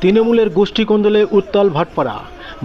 তৃণমূলের গোষ্ঠী কোন্দলে উত্তাল ভাটপাড়া।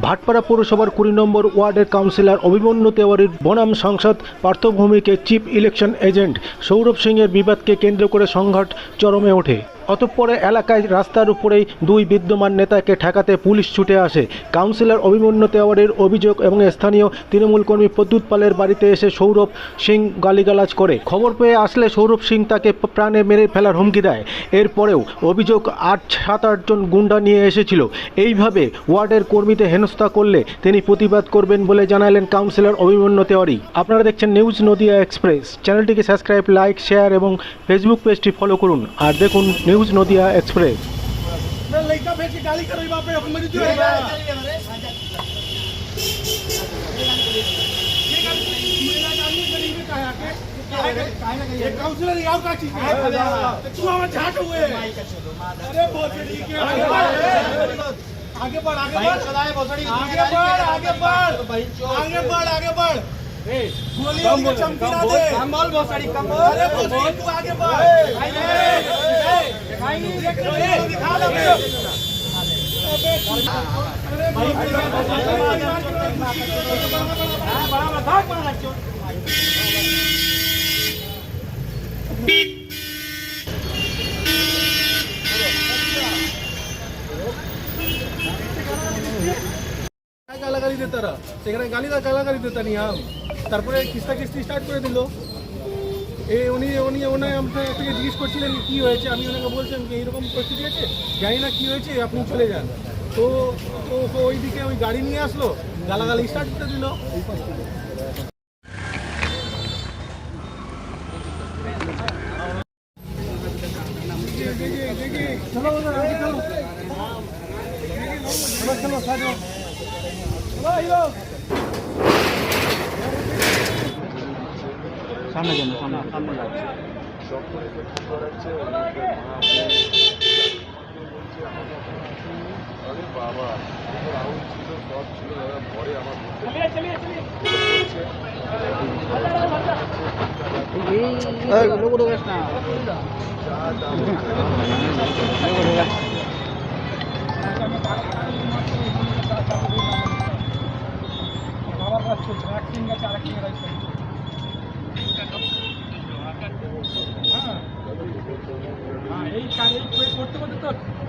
ভাটপাড়া পৌরসভার কুড়ি নম্বর ওয়ার্ডের কাউন্সিলর অভিমন্যু তেওয়ারির বনাম সংসদ পার্থভূমিকে চিফ ইলেকশন এজেন্ট সৌরভ সিংয়ের বিবাদকে কেন্দ্র করে সংঘাট চরমে ওঠে। অতঃপরে এলাকায় রাস্তার উপরেই দুই বিদ্যমান নেতাকে ঠেকাতে পুলিশ ছুটে আসে। কাউন্সিলর অভিমন্যু তেওয়ারির অভিযোগ এবং স্থানীয় তৃণমূল কর্মী প্রদ্যুৎ পালের বাড়িতে এসে সৌরভ সিং গালিগালাজ করে। খবর পেয়ে আসলে সৌরভ সিং তাকে প্রাণে মেরে ফেলার হুমকি দেয়। এরপরেও অভিযোগ আট সাত আটজন গুন্ডা নিয়ে এসেছিল। এইভাবে ওয়ার্ডের কর্মীদের হেনস্থা করলে তিনি প্রতিবাদ করবেন বলে জানালেন কাউন্সিলর অভিমন্যু তেওয়ারি। আপনারা দেখছেন নিউজ নদিয়া এক্সপ্রেস। চ্যানেলটিকে সাবস্ক্রাইব, লাইক, শেয়ার এবং ফেসবুক পেজটি ফলো করুন। আর দেখুন न्यूज़ नदिया एक्सप्रेस। आगे याव आगे चीज़ आगे तू आगे झाट आगे अरे आगे के आगे बढ़ आगे बढ़। आगे बढ़। आगे बढ़ आगे बढ़। आगे बढ़ आगे बढ़। गोली आगे चमकी आगे दे। आगे भोसड़ी आगे अरे आगे तू आगे बढ़। গালাগালি দিতে তারা। সেখানে গালি গালাগালি দিতে নিয়াম তারপরে কিস্তা কিস্তি স্টার্ট করে দিল। এই উনি উনি ওনার আপনার থেকে জিজ্ঞেস করছিলেন কি হয়েছে আমি ওনাকে বলছিলাম যে এইরকম পরিস্থিতি আছে জানি না কি হয়েছে আপনি চলে যান তো তো ওই দিকে ওই গাড়ি নিয়ে আসলো গালাগালি স্টার্ট করে দিল চলো আগে চলো চলো চলো সাজো চলো সামনে যান সামনে সামনে যাচ্ছে বাবা রাহুল ছিল সব ছিল পরে আমার এই লোক ঢোকাস না। বাবার চলছে এক সিং গেছে আরেক সিং গেছে হ্যাঁ হ্যাঁ এই কাজ এই করতে করতে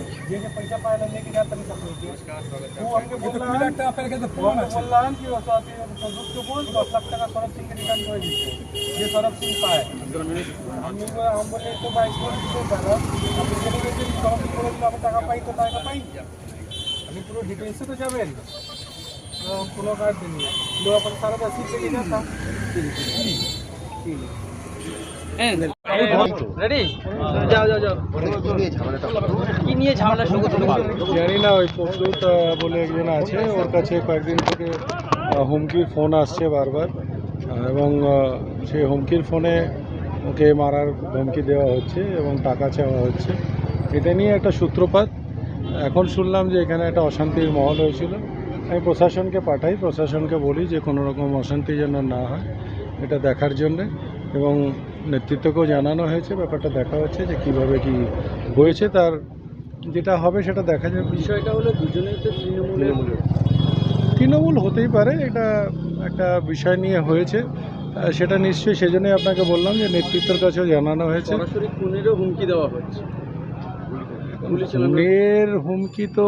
লোক নিয়ে যাকে সময় আছে আমি টাইম নেই কাকুটাকেও গালাগালি দিচ্ছে মনসিয়ানা আমার তো নিয়ে ফোন করছে না ওর টাকা ওই লক্ষ্মণ টাকা ওই মনটা ফাটিয়ে দিচ্ছে ওর ফোন वो वो उसका समय मांगी ना ये जो पैसा पाया लेके जाता नहीं सकते वो हमको बोल रहा है টাকা পেয়ে গেছে ফোন আছে বললাম কি ওর সাথে সদস্য बोल 10 লাখ টাকা সরব সিং রিটার্ন করে দিচ্ছে ये সরব সিং পায় আমি বলে हम बोले तो भाई कोई तो দাদা আপনি চলে গেছেন সরব সিং বলে দিলে আমি টাকা পাই তো টাকা পাই আপনি পুরো ডিটেলসে তো যাবেন তো কোনো কাজ নেই লোক अपन सारा रसीद लेके जाता রেডি যাও যাও যাও। কি নিয়ে ঝামেলা শুরু করতে জানি না ওই আহ, বলে একজন আছে। ওর কাছে কয়েকদিন থেকে হুমকির ফোন আসছে বারবার। এবং সেই হুমকির ফোনে ওকে মারার ধমকি দেওয়া হচ্ছে এবং টাকা চাওয়া হচ্ছে। এটা নিয়ে একটা সূত্রপাত। এখন শুনলাম যে এখানে একটা অশান্তির মহল হয়েছিল। আমি প্রশাসনকে পাঠাই। প্রশাসনকে বলি যে কোনো রকম অশান্তি যেন না হয় এটা দেখার জন্যে। এবং নেতৃত্বকেও জানানো হয়েছে ব্যাপারটা দেখা হচ্ছে যে কীভাবে কি হয়েছে তার যেটা হবে সেটা দেখা যাবে। বিষয়টা হলো দুজনেই তো তৃণমূলের তৃণমূল হতেই পারে এটা একটা বিষয় নিয়ে হয়েছে। সেটা নিশ্চয়ই সেজন্যই আপনাকে বললাম যে নেতৃত্বের কাছেও জানানো হয়েছে। খুনেরও হুমকি দেওয়া হচ্ছে। চালানোর খুনের হুমকি তো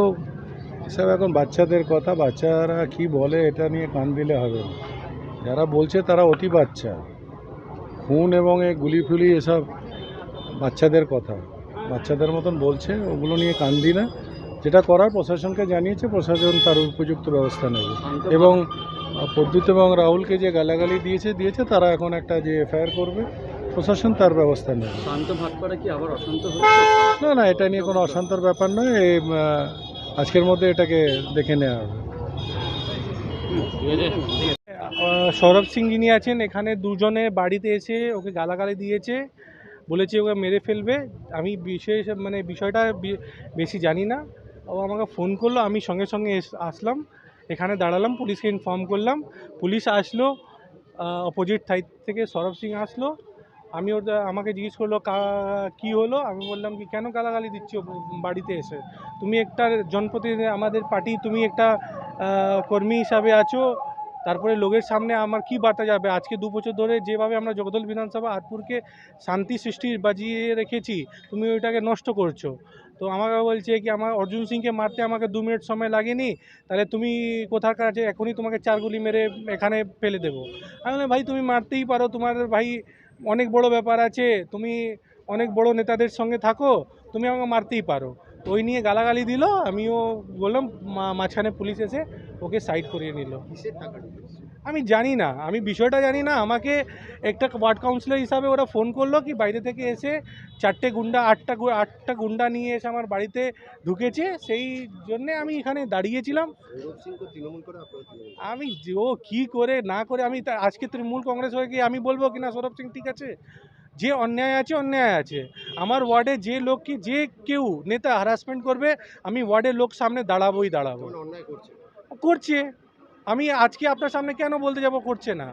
স্যার এখন বাচ্চাদের কথা বাচ্চারা কি বলে এটা নিয়ে কান দিলে হবে যারা বলছে তারা অতি বাচ্চা। খুন এবং এ গুলি ফুলি এসব বাচ্চাদের কথা। বাচ্চাদের মতন বলছে ওগুলো নিয়ে কান্দি না। যেটা করার প্রশাসনকে জানিয়েছে প্রশাসন তার উপযুক্ত ব্যবস্থা নেবে। এবং আহ, প্রদ্যুৎ এবং রাহুলকে যে গালাগালি দিয়েছে দিয়েছে তারা এখন একটা যে এফআইআর করবে প্রশাসন তার ব্যবস্থা নেবে। শান্ত ভাটপাড়া কি আবার অশান্ত না না এটা নিয়ে কোনো অশান্তর ব্যাপার নয়। এই আজকের মধ্যে এটাকে দেখে নেওয়া হবে। সৌরভ সিং যিনি আছেন, এখানে দুজনে বাড়িতে এসে ওকে গালাগালি দিয়েছে, বলেছে ওকে মেরে ফেলবে। আমি বিশেষ মানে বিষয়টা বেশি জানি না। ও আমাকে ফোন করল, আমি সঙ্গে সঙ্গে আসলাম। এখানে দাঁড়ালাম, পুলিশকে ইনফর্ম করলাম। পুলিশ আসলো অপোজিট সাইড থেকে সৌরভ সিং আসলো। আমি ওটা আমাকে জিজ্ঞেস করল, কী হলো? আমি বললাম কি, কেন গালাগালি দিচ্ছ বাড়িতে এসে? তুমি একটা জনপ্রতিনিধি, আমাদের পার্টি, তুমি একটা কর্মী হিসাবে আছো। তারপরে লোকের সামনে আমার কি বার্তা যাবে? আজকে দু বছর ধরে যেভাবে আমরা জগদল বিধানসভা আটপুরকে শান্তি সৃষ্টি বাজিয়ে রেখেছি, তুমি ওইটাকে নষ্ট করছ। তো আমাকে বলছে কি, আমার অর্জুন সিংকে মারতে আমাকে দু মিনিট সময় লাগেনি, তাহলে তুমি কোথার কাছে এখনই তোমাকে চার গুলি মেরে এখানে ফেলে দেবো। আমি ভাই, তুমি মারতেই পারো। তোমার ভাই অনেক বড় ব্যাপার আছে। তুমি অনেক বড় নেতাদের সঙ্গে থাকো। তুমি আমাকে মারতেই পারো। তো ওই নিয়ে গালাগালি দিল আমিও বললাম মাঝখানে পুলিশ এসে ওকে সাইড করিয়ে নিল। আমি জানি না আমি বিষয়টা জানি না আমাকে একটা ওয়ার্ড কাউন্সিলর হিসাবে ওরা ফোন করল কি বাইরে থেকে এসে চারটে গুন্ডা আটটা আটটা গুন্ডা নিয়ে এসে আমার বাড়িতে ঢুকেছে সেই জন্যে আমি এখানে দাঁড়িয়েছিলাম আমি যে ও কী করে না করে আমি আজকে তৃণমূল কংগ্রেস হয়ে গিয়ে আমি বলব কি না সৌরভ সিং ঠিক আছে? যে অন্যায় আছে অন্যায় আছে। আমার ওয়ার্ডে যে লোককে যে কেউ নেতা হ্যারাসমেন্ট করবে আমি ওয়ার্ডের লোক সামনে দাঁড়াবোই দাঁড়াবো অন্যায় করছে? করছে। আমি আজকে আপনার সামনে কেন বলতে যাব? করছে না।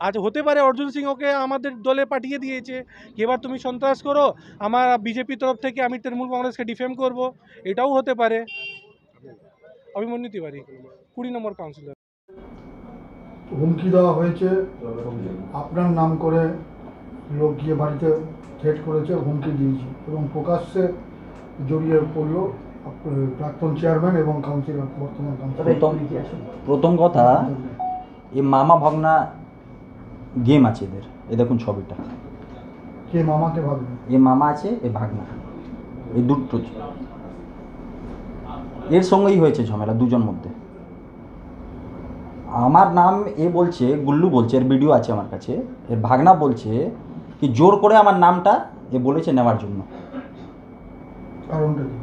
আজ হতে পারে অর্জুন সিং ওকে আমাদের দলে পাঠিয়ে দিয়েছে। এবার তুমি সন্ত্রাস করো? আমার বিজেপি তরফ থেকে আমি তৃণমূল কংগ্রেসকে ডিফেম করব। এটাও হতে পারে। অভিমন্যু তিওয়ারি। কুড়ি নম্বর কাউন্সিলর হুমকি দেওয়া হয়েছে। আপনার নাম করে লোক গিয়ে বাড়িতে থ্রেট করেছে হুমকি দিয়েছে এবং প্রকাশ্যে জড়িয়ে পড়ল প্রাক্তন চেয়ারম্যান এবং কাউন্সিলর বর্তমান প্রথম প্রথম কথা এ মামা ভাগনা গেম আছে এদের। এ দেখুন ছবিটা। কে মামাকে ভাববে? এ মামা আছে এ ভাগনা। এই দুটো এর সঙ্গেই হয়েছে ঝামেলা দুজন মধ্যে। আমার নাম এ বলছে গুল্লু বলছে এর ভিডিও আছে আমার কাছে। এর ভাগনা বলছে কি জোর করে আমার নামটা এ বলেছে নেওয়ার জন্য। কারণটা কি?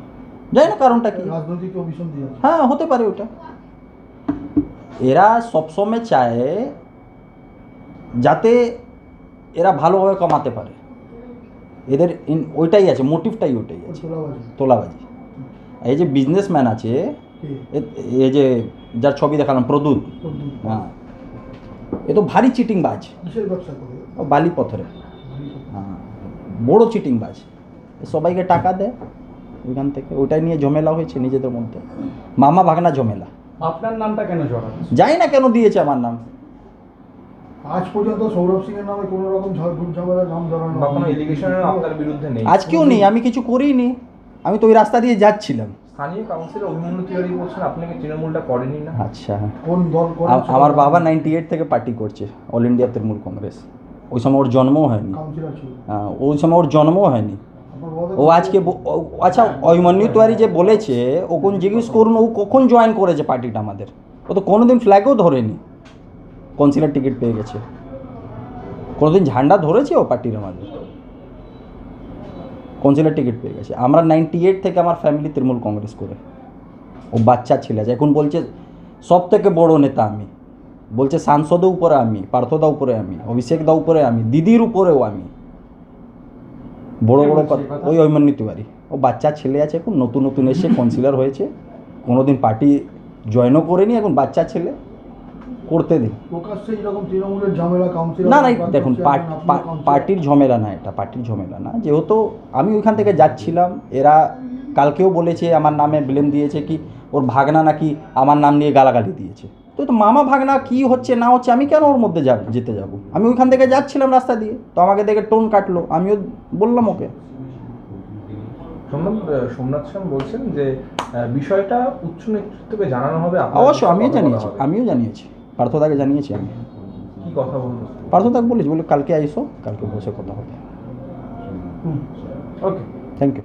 জানি না কারণটা কি। রাজনৈতিক হ্যাঁ হতে পারে ওটা। এরা সবসময় চায় যাতে এরা ভালোভাবে কমাতে পারে। এদের ওইটাই আছে মোটিভটাই ওইটাই আছে। তোলাবাজি। এই যে বিজনেসম্যান আছে এ- এই যে যার ছবি দেখালাম প্রদুত হ্যাঁ। এ তো ভারী চিটিং বাজ বালি পথরে হ্যাঁ বড় চিটিং বাজ সবাইকে টাকা দেয় ওইখান থেকে। ওইটাই নিয়ে ঝমেলা হয়েছে নিজেদের মধ্যে। মামা ভাগনা ঝমেলা। আপনার নামটা কেন জড়ানো জানি না কেন দিয়েছে আমার নাম। আজ পর্যন্ত সৌরভ সিং এর নামে কোনো রকম ঝড় ঝামেলার নাম ধরানো বা কোনো আপনার বিরুদ্ধে নেই। আজকেও নেই আমি কিছু করিনি। আমি তো ওই রাস্তা দিয়ে যাচ্ছিলাম। স্থানীয় কাউন্সিলর অভিমন্যু তিওয়ারি বলছেন আপনাকে তৃণমূলটা করেনি না? আচ্ছা। কোন দল আমার বাবা নাইনটি এইট থেকে পার্টি করছে অল ইন্ডিয়া তৃণমূল কংগ্রেস। ওই সময় ওর জন্মও হয়নি। হ্যাঁ, ওই সময় ওর জন্মও হয়নি। ও আজকে আচ্ছা অভিমন্যু তিওয়ারি যে বলেছে ও কোন জিজ্ঞেস করুন ও কখন জয়েন করেছে পার্টিটা আমাদের? ও তো কোনোদিন ফ্ল্যাগও ধরেনি। কাউন্সিলর টিকিট পেয়ে গেছে। কোনোদিন ঝান্ডা ধরেছে ও পার্টির আমাদের? কাউন্সিলর টিকিট পেয়ে গেছে। আমরা নাইনটি এইট থেকে আমার ফ্যামিলি তৃণমূল কংগ্রেস করে। ও বাচ্চা ছেলে আছে। এখন বলছে সব থেকে বড় নেতা আমি। বলছে সাংসদের উপরে আমি পার্থদা উপরে আমি অভিষেক দা উপরে আমি দিদির উপরেও আমি। বড় বড় কথা ওই অভিমন্যু তিওয়ারি ও বাচ্চা ছেলে আছে এখন নতুন নতুন এসে কাউন্সিলর হয়েছে। কোনোদিন পার্টি জয়েনও করেনি এখন বাচ্চা ছেলে করতে দিন না না দেখুন। পার্টির ঝমেলা না এটা পার্টির ঝমেলা না। যেহেতু আমি ওইখান থেকে যাচ্ছিলাম এরা কালকেও বলেছে আমার নামে ব্লেম দিয়েছে কি ওর ভাগনা নাকি আমার নাম নিয়ে গালাগালি দিয়েছে। তো তো মামা ভাগনা কি হচ্ছে না হচ্ছে আমি কেন ওর মধ্যে যাব যেতে যাব? আমি ওইখান থেকে যাচ্ছিলাম রাস্তা দিয়ে তো আমাকে দেখে টোন কাটলো আমিও বললাম ওকে। সোমনাথ আহ, বলছেন যে বিষয়টা উচ্চ নেতৃত্বকে জানানো হবে আপনার অবশ্য আমিও জানিয়েছি আমিও জানিয়েছি পার্থদাকে জানিয়েছি আমি। কি কথা বলব পার্থদাকে বলেছি বলে কালকে আইসো কালকে বসে কথা হবে। Okay thank you